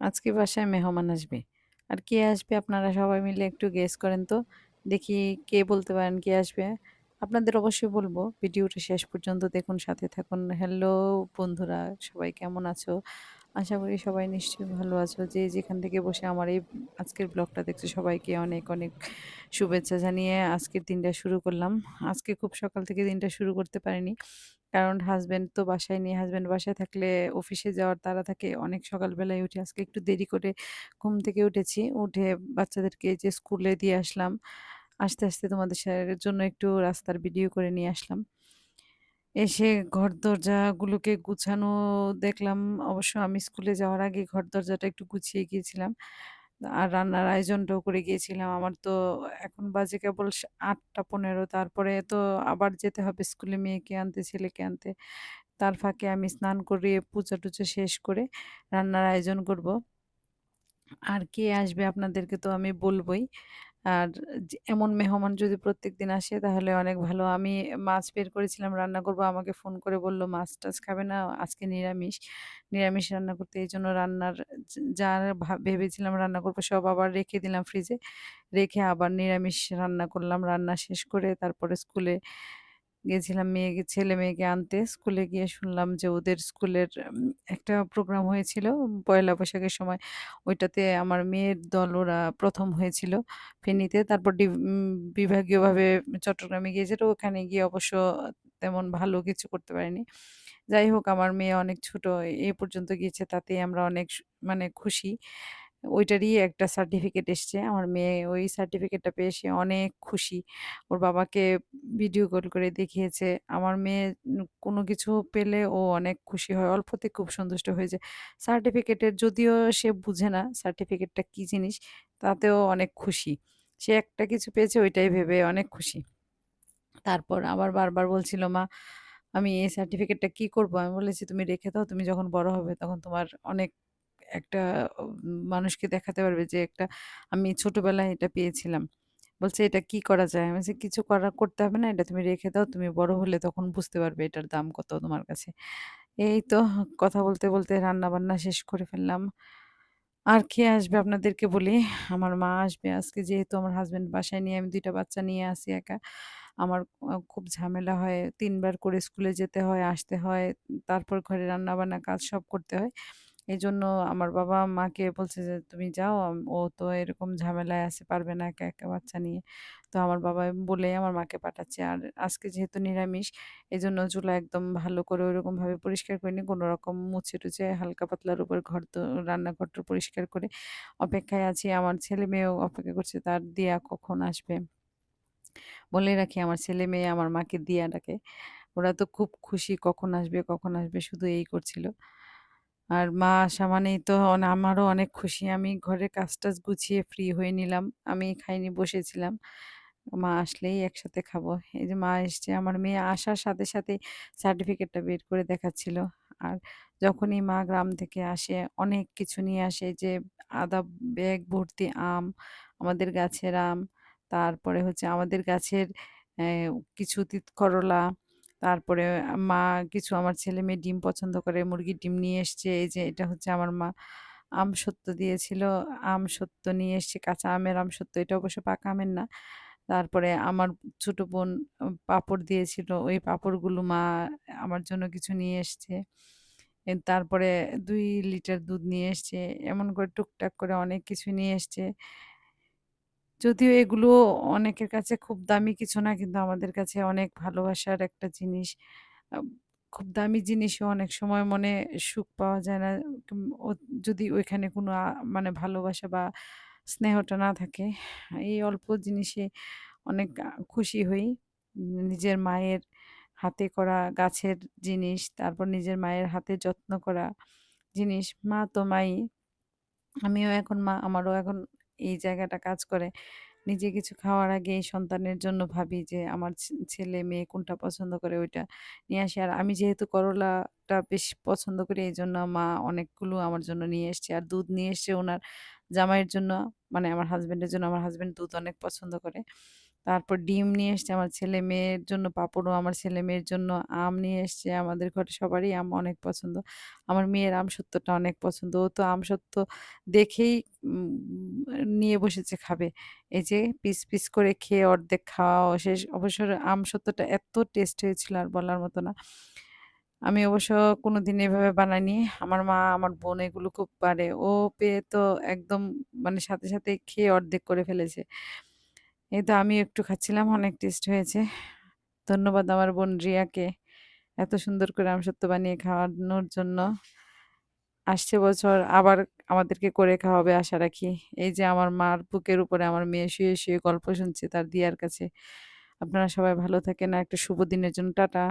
আজকে বাসায় মেহমান আসবে। আর কে আসবে আপনারা সবাই মিলে একটু গেস করেন তো। দেখি কে বলতে পারেন কে আসবে? আপনাদের অবশ্যই বলব ভিডিওটা শেষ পর্যন্ত দেখুন, সাথে থাকুন। হ্যালো বন্ধুরা, সবাই কেমন আছো? আশা করি সবাই নিশ্চয়ই ভালো আছো। যে যেখান থেকে বসে আমার এই আজকের ব্লগটা দেখছ সবাইকে অনেক, অনেক শুভেচ্ছা জানিয়ে আজকের দিনটা শুরু করলাম। আজকে খুব সকাল থেকে দিনটা শুরু করতে পারিনি। কারণ হাসব্যান্ড তো বাসায় নেই। হাসব্যান্ড বাসায় থাকলে অফিসে যাওয়ার তাড়া থাকে। অনেক সকালবেলায় উঠি। আজকে একটু দেরি করে ঘুম থেকে উঠেছি। উঠে বাচ্চাদেরকে যে স্কুলে দিয়ে আসলাম। আসতে, আসতে তোমাদের সা জন্য একটু রাস্তার ভিডিও করে নিয়ে আসলাম। এসে ঘর দরজাগুলোকে গুছানো দেখলাম। অবশ্য আমি স্কুলে যাওয়ার আগে ঘর দরজাটা একটু গুছিয়ে গিয়েছিলাম। আর রান্নার আয়োজনটাও করে গিয়েছিলাম। আমার তো এখন বাজে কেবল ৮টা ১৫ তারপরে তো আবার যেতে হবে স্কুলে মেয়েকে আনতে, ছেলেকে আনতে। তার ফাঁকে আমি স্নান করিয়ে পূজা-টুজা শেষ করে রান্নার আয়োজন করব। আর কে আসবে আপনাদেরকে তো আমি বলবই। আর যে এমন মেহমান যদি প্রত্যেক দিন আসে তাহলে অনেক ভালো। আমি মাছ বের করেছিলাম রান্না করব। আমাকে ফোন করে বলল, "মাছ-টাছ খাবে না, আজকে নিরামিষ।" নিরামিষ রান্না করতে এই জন্য রান্নার যা ভেবেছিলাম রান্না করব সব আবার রেখে দিলাম ফ্রিজে। রেখে আবার নিরামিষ রান্না করলাম। রান্না শেষ করে তারপরে স্কুলে গেছিলাম মেয়েকে ছেলে-মেয়েকে আনতে। স্কুলে গিয়ে শুনলাম যে ওদের স্কুলের একটা প্রোগ্রাম হয়েছিল, পয়লা বৈশাখের সময়। ওইটাতে আমার মেয়ের দল ওরা প্রথম হয়েছিল ফেনীতে। তারপর উম, বিভাগীয়ভাবে চট্টগ্রামে গিয়েছিল। ওখানে গিয়ে অবশ্য তেমন ভালো কিছু করতে পারেনি। যাই হোক, আমার মেয়ে অনেক ছোট। এ পর্যন্ত গিয়েছে তাতেই আমরা অনেক মানে খুশি। ওইটারই একটা সার্টিফিকেট এসছে। আমার মেয়ে ওই সার্টিফিকেটটা পেয়ে সে অনেক খুশি। ওর বাবাকে ভিডিও কল করে দেখিয়েছে। আমার মেয়ে কোনো কিছু পেলে ও অনেক খুশি হয়। অল্পতে খুব সন্তুষ্ট হয়ে যায়। সার্টিফিকেটের যদিও সে বুঝে না সার্টিফিকেটটা কি জিনিস, তাতেও অনেক খুশি। সে একটা কিছু পেয়েছে ওইটাই ভেবে অনেক খুশি। তারপর আবার বারবার বলছিল, "মা আমি এই সার্টিফিকেটটা কি করব?" আমি বলেছি, "তুমি রেখে দাও। তুমি যখন বড় হবে তখন তোমার অনেক একটা মানুষকে দেখাতে পারবে যে একটা আমি ছোটবেলায় এটা পেয়েছিলাম।" বলছে, "এটা কি করা যায়?" আমি বলছি, "কিছু করা করতে হবে না। এটা তুমি রেখে দাও। তুমি বড় হলে তখন বুঝতে পারবে এটার দাম কত তোমার কাছে।" এই তো কথা বলতে, বলতে রান্না-বান্না শেষ করে ফেললাম। আর কে আসবে আপনাদেরকে বলি, আমার মা আসবে আজকে যেহেতু আমার হাসব্যান্ড বাসায় নিয়ে আমি দুইটা বাচ্চা নিয়ে আসি একা। আমার খুব ঝামেলা হয়। তিনবার করে স্কুলে যেতে হয়, আসতে হয়। তারপর ঘরে রান্না-বান্না কাজ সব করতে হয়। এজন্য আমার বাবা মাকে বলছে যে, "তুমি যাও, ও তো এরকম ঝামেলায় আছে, পারবে না একা, একা বাচ্চা নিয়ে।" তো আমার বাবা বলেই আমার মাকে পাঠাচ্ছে। আর আজকে যেহেতু নিরামিষ, এজন্য চুলা একদম ভালো করে ওইরকমভাবে পরিষ্কার করিনি। কোনরকম মুছে-টুছে হালকা পাতলার উপর ঘর তো রান্নাঘরটা পরিষ্কার করে অপেক্ষায় আছি। আমার ছেলে-মেয়েও অপেক্ষা করছে তার দিয়া কখন আসবে। বলে রাখি আমার ছেলে-মেয়ে আমার মাকে দিয়া ডাকে। ওরা তো খুব খুশি কখন আসবে, কখন আসবে শুধু এই করছিল। আর মা আসা মানেই তো আমারও অনেক খুশি। আমি ঘরের কাজ-টাজ গুছিয়ে ফ্রি হয়ে নিলাম। আমি খাইনি বসেছিলাম। মা আসলেই একসাথে খাব। এই যে মা এসছে, আমার মেয়ে আসার সাথে সাথে সার্টিফিকেটটা বের করে দেখাচ্ছিল। আর যখনই মা গ্রাম থেকে আসে অনেক কিছু নিয়ে আসে যে আদা ব্যাগ ভর্তি আম, আমাদের গাছের আম, তারপরে হচ্ছে আমাদের গাছের কিছু তিত করলা তারপরে মা কিছু আমার ছেলে-মেয়ে ডিম পছন্দ করে, মুরগির ডিম নিয়ে এসছে। এই যে এটা হচ্ছে আমার মা আম সত্য দিয়েছিল। আম সত্য নিয়ে এসছে, কাঁচা আমের আম সত্য এটা অবশ্য পাকা আমের না। তারপরে আমার ছোট বোন পাঁপড় দিয়েছিল। ওই পাঁপড়গুলো মা আমার জন্য কিছু নিয়ে এসছে। তারপরে দুই লিটার দুধ নিয়ে এসছে। এমন করে টুকটাক করে অনেক কিছু নিয়ে এসছে। যদিও এগুলো অনেকের কাছে খুব দামি কিছু না কিন্তু আমাদের কাছে অনেক ভালোবাসার একটা জিনিস। খুব দামি জিনিসও অনেক সময় মনে সুখ পাওয়া যায় না। ও যদি ওইখানে কোনো মানে ভালোবাসা বা স্নেহটা না থাকে। এই অল্প জিনিসে অনেক খুশি হই। নিজের মায়ের হাতে করা গাছের জিনিস, তারপর নিজের মায়ের হাতে যত্ন করা জিনিস। মা তো মাই। আমিও এখন মা, আমারও এখন এই জায়গাটা কাজ করে। নিজে কিছু খাওয়ার আগে সন্তানের জন্য ভাবি যে আমার ছে ছেলে-মেয়ে কোনটা পছন্দ করে ওইটা নিয়ে আসি। আর আমি যেহেতু করলাটা বেশ পছন্দ করি এই জন্য মা অনেকগুলো আমার জন্য নিয়ে এসছে। আর দুধ নিয়ে এসছে ওনার জামাইয়ের জন্য, মানে আমার হাজব্যান্ডের জন্য। আমার হাজব্যান্ড দুধ অনেক পছন্দ করে। তারপর ডিম নিয়ে এসছে আমার ছেলে মেয়ের জন্য, পাঁপড়ও আমার ছেলে মেয়ের জন্য, আম নিয়ে এসছে আমাদের ঘরে সবারই, আম অনেক পছন্দ। আমার মেয়ের আমসত্ত্বটা অনেক পছন্দ। ও তো আমসত্ত্ব দেখেই নিয়ে বসেছে খাবে। এই যে পিস পিস করে খেয়ে অর্ধেক খাওয়া শেষ। অবশ্য আমসত্ত্বটা এত টেস্ট হয়েছিল আর বলার মতো না। আমি অবশ্য কোনো দিন এভাবে বানাইনি। আমার মা, আমার বোন এগুলো খুব পারে। ও পেয়ে তো একদম মানে সাথে সাথে খেয়ে অর্ধেক করে ফেলেছে। এই তো আমি একটু খাচ্ছিলাম, অনেক টেস্ট হয়েছে। ধন্যবাদ আমার বোন রিয়াকে এত সুন্দর করে আমসত্ব বানিয়ে খাওয়ানোর জন্য। আসছে বছর আবার আমাদেরকে করে খাওয়াবে আশা রাখি। এই যে আমার মার বুকের উপরে আমার মেয়ে শুয়ে শুয়ে গল্প শুনছে তার দিয়ার কাছে। আপনারা সবাই ভালো থাকেন আর একটা শুভ দিনের জন্য। টাটা।